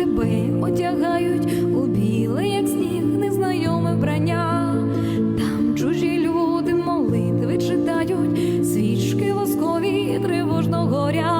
тебе одягають у біле, як сніг, незнайоме брання, там чужі люди молитви читають, свічки воскові тривожно горять.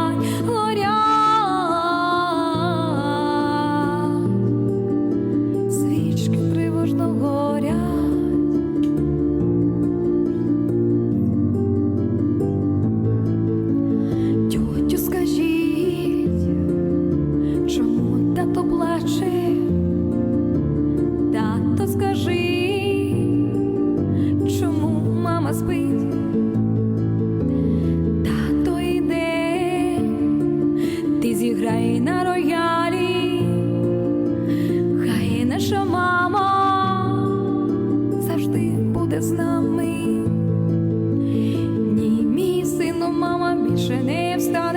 завжди буде з нами. Ні, мій сину, мама більше не встане.